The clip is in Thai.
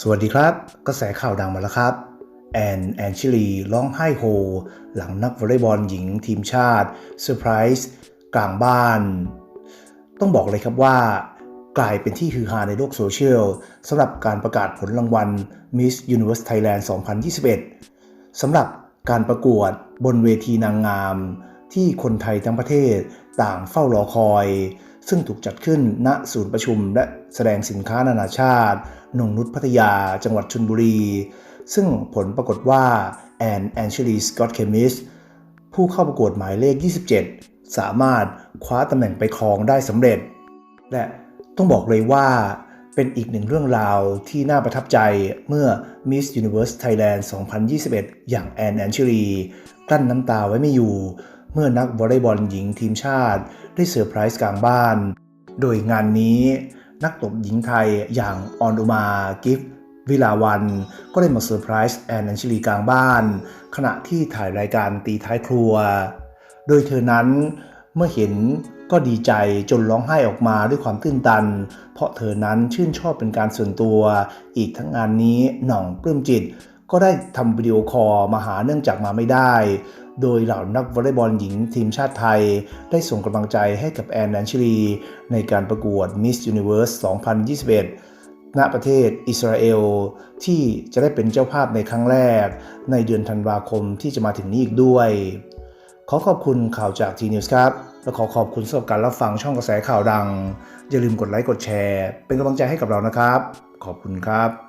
สวัสดีครับ กระแสข่าวดังมาแล้วครับ แอนแอนชิลีร้องไห้โฮ หลังนักวอลเลย์บอลหญิงทีมชาติเซอร์ไพรส์กลางบ้าน ต้องบอกเลยครับว่า กลายเป็นที่ฮือฮาในโลกโซเชียลสำหรับการประกาศผลรางวัล Miss Universe Thailand 2021สำหรับการประกวดบนเวทีนางงาม ที่คนไทยทั้งประเทศต่างเฝ้ารอคอย ซึ่งถูกจัดขึ้นณศูนย์ประชุมและแสดงสินค้านานาชาติ นงนุษพัทยา จังหวัดชลบุรี ซึ่งผลปรากฏว่าแอนแอนเชลีสกอตเคมิสผู้เข้าประกวดหมายเลข 27 สามารถคว้าตำแหน่งไปครองได้สำเร็จ และต้องบอกเลยว่าเป็นอีกหนึ่งเรื่องราวที่น่าประทับใจเมื่อ Miss Universe Thailand 2021 อย่างแอนแอนเชลีกลั้นน้ำตาไว้ไม่อยู่ เมื่อนักวอลเลย์บอลหญิงทีมชาติ ได้เซอร์ไพรส์กลางบ้าน โดยงานนี้นักตบหญิงไทยอย่างออนอุมากิฟวิลาวัน ก็ได้มาเซอร์ไพรส์แอนแอนชิลีกลางบ้าน ขณะที่ถ่ายรายการตีท้ายครัว โดยเธอนั้นเมื่อเห็นก็ดีใจจนร้องไห้ออกมาด้วยความตื้นตัน เพราะเธอนั้นชื่นชอบเป็นการส่วนตัว อีกทั้งงานนี้หน่องปลื้มจิต ก็ได้ทำวิดีโอคอลมาหาเนื่องจากมาไม่ได้ โดยเหล่านักวอลเลย์บอลหญิงทีมชาติไทย ได้ส่งกำลังใจให้กับแอนแอนชิลี ในการประกวด Miss Universe 2021 ณ ประเทศอิสราเอล ที่จะได้เป็นเจ้าภาพในครั้งแรก ในเดือนธันวาคมที่จะมาถึงนี้อีกด้วย ขอขอบคุณข่าวจาก T News ครับ และขอขอบคุณสำหรับการรับฟังช่องกระแสข่าวดัง อย่าลืมกดไลค์กดแชร์ เป็นกำลังใจให้กับเรานะครับ ขอบคุณครับ